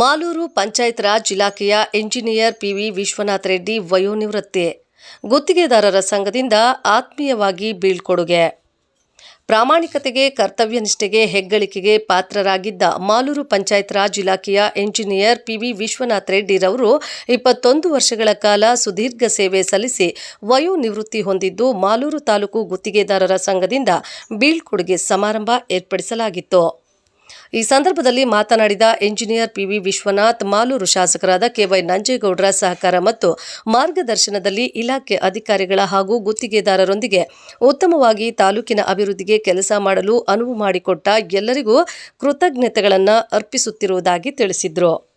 ಮಾಲೂರು ಪಂಚಾಯತ್ ರಾಜ್ ಇಲಾಖೆಯ engineer PV Vishwanath Reddy ವಯೋನಿವೃತ್ತಿ. ಗುತ್ತಿಗೆದಾರರ ಸಂಘದಿಂದ ಆತ್ಮೀಯವಾಗಿ ಬೀಳ್ಕೊಡುಗೆ. ಪ್ರಾಮಾಣಿಕತೆಗೆ, ಕರ್ತವ್ಯ ನಿಷ್ಠೆಗೆ, ಹೆಗ್ಗಳಿಕೆಗೆ ಪಾತ್ರರಾಗಿದ್ದ ಮಾಲೂರು ಪಂಚಾಯತ್ ರಾಜ್ ಇಲಾಖೆಯ ಎಂಜಿನಿಯರ್ ಪಿವಿ ವಿಶ್ವನಾಥ್ ರೆಡ್ಡಿರವರು ಇಪ್ಪತ್ತೊಂದು ವರ್ಷಗಳ ಕಾಲ ಸುದೀರ್ಘ ಸೇವೆ ಸಲ್ಲಿಸಿ ವಯೋನಿವೃತ್ತಿ ಹೊಂದಿದ್ದು ಮಾಲೂರು ತಾಲೂಕು ಗುತ್ತಿಗೆದಾರರ ಸಂಘದಿಂದ ಬೀಳ್ಕೊಡುಗೆ ಸಮಾರಂಭ ಏರ್ಪಡಿಸಲಾಗಿತ್ತು. ಈ ಸಂದರ್ಭದಲ್ಲಿ ಮಾತನಾಡಿದ ಎಂಜಿನಿಯರ್ ಪಿವಿ ವಿಶ್ವನಾಥ್, ಮಾಲೂರು ಶಾಸಕರಾದ ಕೆವೈ ನಂಜೇಗೌಡರ ಸಹಕಾರ ಮತ್ತು ಮಾರ್ಗದರ್ಶನದಲ್ಲಿ ಇಲಾಖೆ ಅಧಿಕಾರಿಗಳ ಹಾಗೂ ಗುತ್ತಿಗೆದಾರರೊಂದಿಗೆ ಉತ್ತಮವಾಗಿ ತಾಲೂಕಿನ ಅಭಿವೃದ್ಧಿಗೆ ಕೆಲಸ ಮಾಡಲು ಅನುವು ಮಾಡಿಕೊಟ್ಟ ಎಲ್ಲರಿಗೂ ಕೃತಜ್ಞತೆಗಳನ್ನು ಅರ್ಪಿಸುತ್ತಿರುವುದಾಗಿ ತಿಳಿಸಿದರು.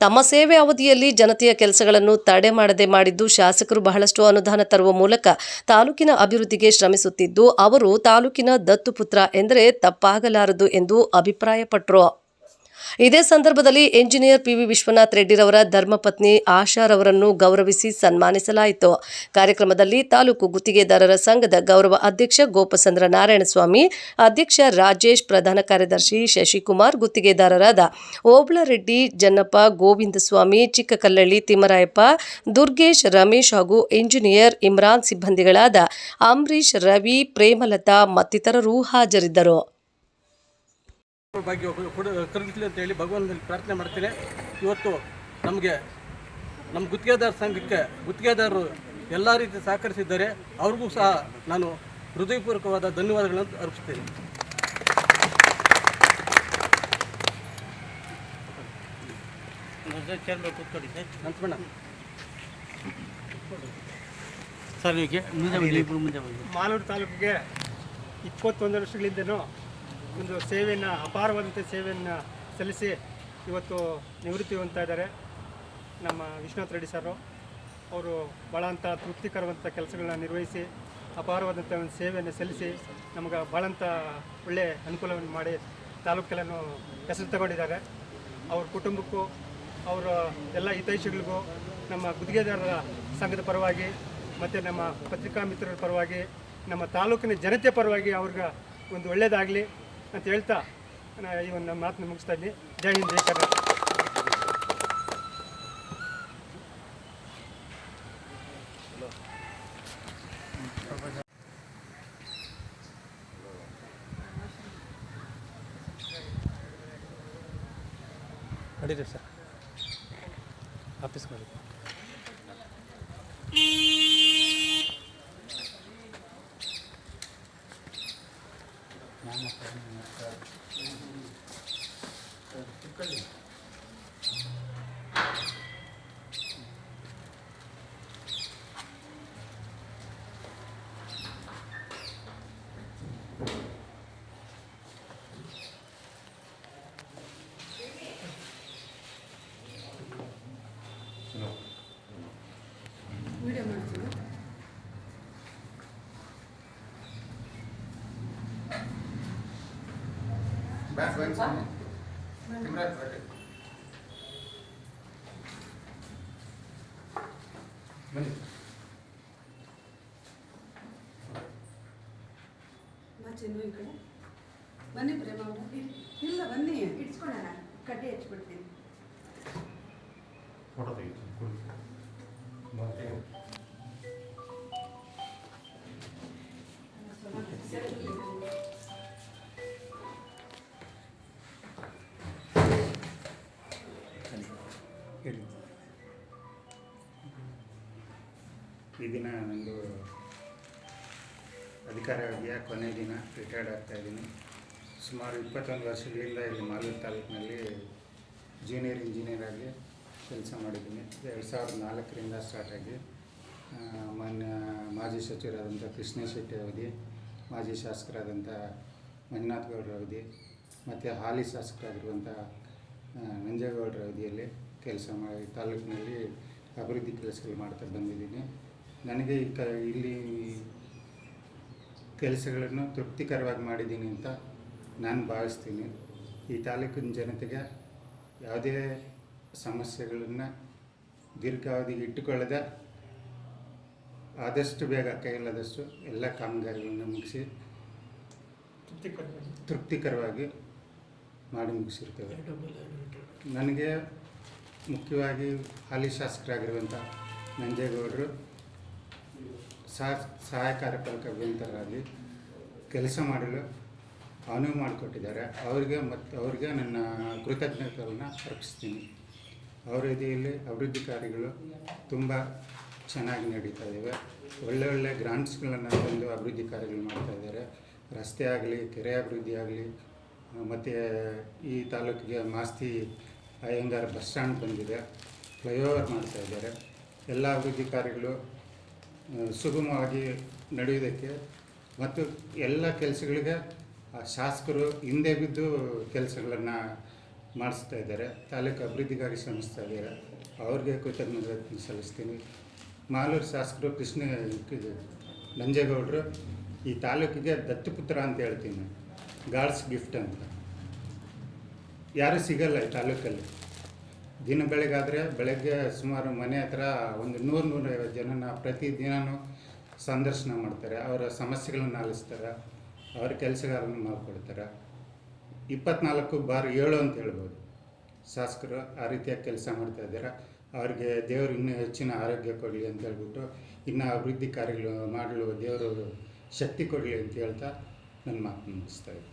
ತಮ್ಮ ಸೇವೆ ಅವಧಿಯಲ್ಲಿ ಜನತೆಯ ಕೆಲಸಗಳನ್ನು ತಡೆ ಮಾಡದೆ ಮಾಡಿದ್ದು ಶಾಸಕರು ಬಹಳಷ್ಟು ಅನುದಾನ ತರುವ ಮೂಲಕ ತಾಲೂಕಿನ ಅಭಿವೃದ್ಧಿಗೆ ಶ್ರಮಿಸುತ್ತಿದ್ದು, ಅವರು ತಾಲೂಕಿನ ದತ್ತುಪುತ್ರ ಎಂದರೆ ತಪ್ಪಾಗಲಾರದು ಎಂದು ಅಭಿಪ್ರಾಯಪಟ್ಟರು. ಇದೇ ಸಂದರ್ಭದಲ್ಲಿ ಎಂಜಿನಿಯರ್ ಪಿವಿ ವಿಶ್ವನಾಥ್ ರೆಡ್ಡಿರವರ ಧರ್ಮಪತ್ನಿ ಆಶಾರವರನ್ನು ಗೌರವಿಸಿ ಸನ್ಮಾನಿಸಲಾಯಿತು. ಕಾರ್ಯಕ್ರಮದಲ್ಲಿ ತಾಲೂಕು ಗುತ್ತಿಗೆದಾರರ ಸಂಘದ ಗೌರವ ಅಧ್ಯಕ್ಷ ಗೋಪಚಂದ್ರ ನಾರಾಯಣಸ್ವಾಮಿ, ಅಧ್ಯಕ್ಷ ರಾಜೇಶ್, ಪ್ರಧಾನ ಕಾರ್ಯದರ್ಶಿ ಶಶಿಕುಮಾರ್ ಗುತ್ತಿಗೆದಾರರಾದ ಓಬಳರೆಡ್ಡಿ, ಜನ್ನಪ್ಪ, ಗೋವಿಂದಸ್ವಾಮಿ, ಚಿಕ್ಕಕಲ್ಲಳ್ಳಿ ತಿಮ್ಮರಾಯಪ್ಪ, ದುರ್ಗೇಶ್, ರಮೇಶ್ ಹಾಗೂ ಎಂಜಿನಿಯರ್ ಇಮ್ರಾನ್ ಸಿಬ್ಬಂದಿಗಳಾದ ಅಂಬರೀಶ್, ರವಿ, ಪ್ರೇಮಲತಾ ಮತ್ತಿತರರು ಹಾಜರಿದ್ದರು. ಭಾಗ್ಯ ಕೊಡ ಕರುಗಿಸಲಿ ಅಂತ ಹೇಳಿ ಭಗವಂತನಲ್ಲಿ ಪ್ರಾರ್ಥನೆ ಮಾಡ್ತೇನೆ. ಇವತ್ತು ನಮಗೆ ನಮ್ಮ ಗುತ್ತಿಗೆದಾರ ಸಂಘಕ್ಕೆ ಗುತ್ತಿಗೆದಾರರು ಎಲ್ಲ ರೀತಿ ಸಹಕರಿಸಿದ್ದಾರೆ. ಅವ್ರಿಗೂ ಸಹ ನಾನು ಹೃದಯಪೂರ್ವಕವಾದ ಧನ್ಯವಾದಗಳನ್ನು ಅರ್ಪಿಸ್ತೇನೆ. ಮಾಲೂರು ತಾಲೂಕಿಗೆ ಇಪ್ಪತ್ತೊಂದು ವರ್ಷಗಳಿಂದನೂ ಒಂದು ಸೇವೆಯನ್ನು ಅಪಾರವಾದಂಥ ಸೇವೆಯನ್ನು ಸಲ್ಲಿಸಿ ಇವತ್ತು ನಿವೃತ್ತಿ ಹೊಂದ್ತಾ ಇದ್ದಾರೆ ನಮ್ಮ ವಿಶ್ವನಾಥ್ ರೆಡ್ಡಿ ಸರು ಅವರು ಭಾಳ ಅಂತ ತೃಪ್ತಿಕರವಂಥ ಕೆಲಸಗಳನ್ನ ನಿರ್ವಹಿಸಿ, ಅಪಾರವಾದಂಥ ಒಂದು ಸೇವೆಯನ್ನು ಸಲ್ಲಿಸಿ ನಮಗೆ ಭಾಳಂತ ಒಳ್ಳೆಯ ಅನುಕೂಲವನ್ನು ಮಾಡಿ ತಾಲೂಕಲ್ಲೂ ಹೆಸರು ತಗೊಂಡಿದ್ದಾರೆ. ಅವ್ರ ಕುಟುಂಬಕ್ಕೂ, ಅವರ ಎಲ್ಲ ಹಿತೈಷಿಗಳಿಗೂ ನಮ್ಮ ಗುದ್ದಿಗೆದಾರರ ಸಂಘದ ಪರವಾಗಿ ಮತ್ತು ನಮ್ಮ ಪತ್ರಿಕಾ ಮಿತ್ರರ ಪರವಾಗಿ, ನಮ್ಮ ತಾಲೂಕಿನ ಜನತೆ ಪರವಾಗಿ ಅವ್ರಿಗೆ ಒಂದು ಒಳ್ಳೆಯದಾಗಲಿ. ಅಂತ ಹೇಳ್ತಾ ನಾ ಈ ಒಂದು ನಮ್ಮ ಮಾತನ್ನು ಮುಗಿಸ್ತಾ ಇದ್ದೀನಿ. ಜೈ ಹಿಂದ್, ಜೈ ಕರ್ನಾಟಕ. ನಡೀರಿ ಸರ್. ಆಫೀಸ್ Back one ಈ ಕಡೆ? ಬನ್ನಿ ಪ್ರೇಮ ಅವ್ರೆ. ಇಲ್ಲ ಬನ್ನಿ. ಇಡ್ಸ್ಕೊಳ್ಳೋಣ. ಕಡ್ಡಿ ಹಚ್ಬಿಡ್ತೀನಿ. ಫೋಟೋ ತೆಗಿತೀನಿ ಕೊಡಿ. ತೆಗೀರಿ. ಈ ದಿನ ನನ್ನದು ಅಧಿಕಾರ ಅವಧಿಯ ಕೊನೆ ದಿನ ರಿಟೈರ್ಡ್ ಆಗ್ತಾ ಇದ್ದೀನಿ. ಸುಮಾರು ಇಪ್ಪತ್ತೊಂದು ವರ್ಷಗಳಿಂದ ಇಲ್ಲಿ ಮಾಲೂರು ತಾಲೂಕಿನಲ್ಲಿ ಜೂನಿಯರ್ ಇಂಜಿನಿಯರ್ ಆಗಿ ಕೆಲಸ ಮಾಡಿದ್ದೀನಿ. ಎರಡು ಸಾವಿರದ ನಾಲ್ಕರಿಂದ ಸ್ಟಾರ್ಟ್ ಆಗಿ ಮಾನ್ಯ ಮಾಜಿ ಸಚಿವರಾದಂಥ ಕೃಷ್ಣ ಶೆಟ್ಟಿ ಅವಧಿ, ಮಾಜಿ ಶಾಸಕರಾದಂಥ ಮಂಜುನಾಥ್ ಗೌಡ್ರ ಅವಧಿ, ಮತ್ತು ಹಾಲಿ ಶಾಸಕರಾಗಿರುವಂಥ ನಂಜೇಗೌಡರ ಅವಧಿಯಲ್ಲಿ ಕೆಲಸ ಮಾಡಿ ತಾಲೂಕಿನಲ್ಲಿ ಅಭಿವೃದ್ಧಿ ಕೆಲಸಗಳು ಮಾಡ್ತಾ ಬಂದಿದ್ದೀನಿ. ನನಗೆ ಈ ಕ ಇಲ್ಲಿ ಕೆಲಸಗಳನ್ನು ತೃಪ್ತಿಕರವಾಗಿ ಮಾಡಿದ್ದೀನಿ ಅಂತ ನಾನು ಭಾವಿಸ್ತೀನಿ. ಈ ತಾಲೂಕಿನ ಜನತೆಗೆ ಯಾವುದೇ ಸಮಸ್ಯೆಗಳನ್ನು ದೀರ್ಘಾವಧಿಗೆ ಇಟ್ಟುಕೊಳ್ಳದೆ ಆದಷ್ಟು ಬೇಗ ಕೈಲಾದಷ್ಟು ಎಲ್ಲ ಕಾಮಗಾರಿಗಳನ್ನು ಮುಗಿಸಿ ತೃಪ್ತಿಕರವಾಗಿ. ಮಾಡಿ ಮುಗಿಸಿರ್ತೇವೆ. ನನಗೆ ಮುಖ್ಯವಾಗಿ ಹಾಲಿ ಶಾಸಕರಾಗಿರುವಂಥ ನಂಜೇಗೌಡರು ಸಹ ಸಹಾಯ ಕಾರ್ಯಪಾಲಕ ಅಭಿಯಂತರಾಗಿ ಕೆಲಸ ಮಾಡಲು ಅನುವು ಮಾಡಿಕೊಟ್ಟಿದ್ದಾರೆ. ಅವರಿಗೆ ಮತ್ತು ಅವರಿಗೆ ನನ್ನ ಕೃತಜ್ಞತೆಗಳನ್ನು ಅರ್ಪಿಸ್ತೀನಿ. ಅವರ ರೀತಿಯಲ್ಲಿ ಅಭಿವೃದ್ಧಿ ಕಾರ್ಯಗಳು ತುಂಬ ಚೆನ್ನಾಗಿ ನಡೀತಾ ಇದ್ದಾವೆ ಒಳ್ಳೆ ಒಳ್ಳೆ ಗ್ರಾಂಟ್ಸ್ಗಳನ್ನು ತಂದು ಅಭಿವೃದ್ಧಿ ಕಾರ್ಯಗಳು ಮಾಡ್ತಾ ಇದ್ದಾರೆ. ರಸ್ತೆ ಆಗಲಿ, ಕೆರೆ ಅಭಿವೃದ್ಧಿ ಆಗಲಿ, ಮತ್ತು ಈ ತಾಲೂಕಿಗೆ ಮಾಸ್ತಿ ಅಯ್ಯಂಗಾರ್ ಬಸ್ ಸ್ಟ್ಯಾಂಡ್ ಬಂದಿದೆ. ಫ್ಲೈಓವರ್ ಮಾಡ್ತಾ ಇದ್ದಾರೆ. ಎಲ್ಲ ಅಭಿವೃದ್ಧಿ ಕಾರ್ಯಗಳು ಸುಗಮವಾಗಿ ನಡೆಯೋದಕ್ಕೆ ಮತ್ತು ಎಲ್ಲ ಕೆಲಸಗಳಿಗೆ, ಆ, ಶಾಸಕರು ಹಿಂದೆ ಬಿದ್ದು ಕೆಲಸಗಳನ್ನು ಮಾಡಿಸ್ತಾ ಇದ್ದಾರೆ. ತಾಲೂಕು ಅಭಿವೃದ್ಧಿಗಾಗಿ ಶ್ರಮಿಸ್ತಾ ಇದ್ದಾರೆ ಅವ್ರಿಗೆ ಕೃತಜ್ಞತೆ ಸಲ್ಲಿಸ್ತೀನಿ. ಮಾಲೂರು ಶಾಸಕರು ಕೃಷ್ಣ ನಂಜೇಗೌಡರು, ಈ ತಾಲೂಕಿಗೆ ದತ್ತುಪುತ್ರ ಅಂತ ಹೇಳ್ತೀನಿ. ಗಾಡ್ಸ್ ಗಿಫ್ಟ್ ಅಂತ. ಯಾರೂ ಸಿಗಲ್ಲ ಈ ತಾಲೂಕಲ್ಲಿ. ದಿನ ಬೆಳಗಾದರೆ ಬೆಳಗ್ಗೆ ಸುಮಾರು ಮನೆ ಹತ್ರ ಒಂದು ನೂರು ನೂರೈವತ್ತು ಜನನ ಪ್ರತಿದಿನವೂ ಸಂದರ್ಶನ ಮಾಡ್ತಾರೆ. ಅವರ ಸಮಸ್ಯೆಗಳನ್ನು ಆಲಿಸ್ತಾರೆ. ಅವ್ರ ಕೆಲಸಗಾರನ್ನು ಮಾಡಿಕೊಡ್ತಾರೆ ಇಪ್ಪತ್ನಾಲ್ಕು ಬಾರ್ ಏಳು ಅಂತ ಹೇಳ್ಬೋದು. ಶಾಸಕರು ಆ ರೀತಿಯಾಗಿ ಕೆಲಸ ಮಾಡ್ತಾ ಇದ್ದಾರೆ. ಅವರಿಗೆ ದೇವರು ಇನ್ನೂ ಹೆಚ್ಚಿನ ಆರೋಗ್ಯ ಕೊಡಲಿ ಅಂತ ಹೇಳ್ಬಿಟ್ಟು ಇನ್ನೂ ಅಭಿವೃದ್ಧಿ ಕಾರ್ಯಗಳು ಮಾಡಲು ದೇವರು ಶಕ್ತಿ ಕೊಡಲಿ ಅಂತ ಹೇಳ್ತಾ ನನ್ನ ಮಾತು ಮುಗಿಸ್ತಾ ಇದ್ದೀನಿ.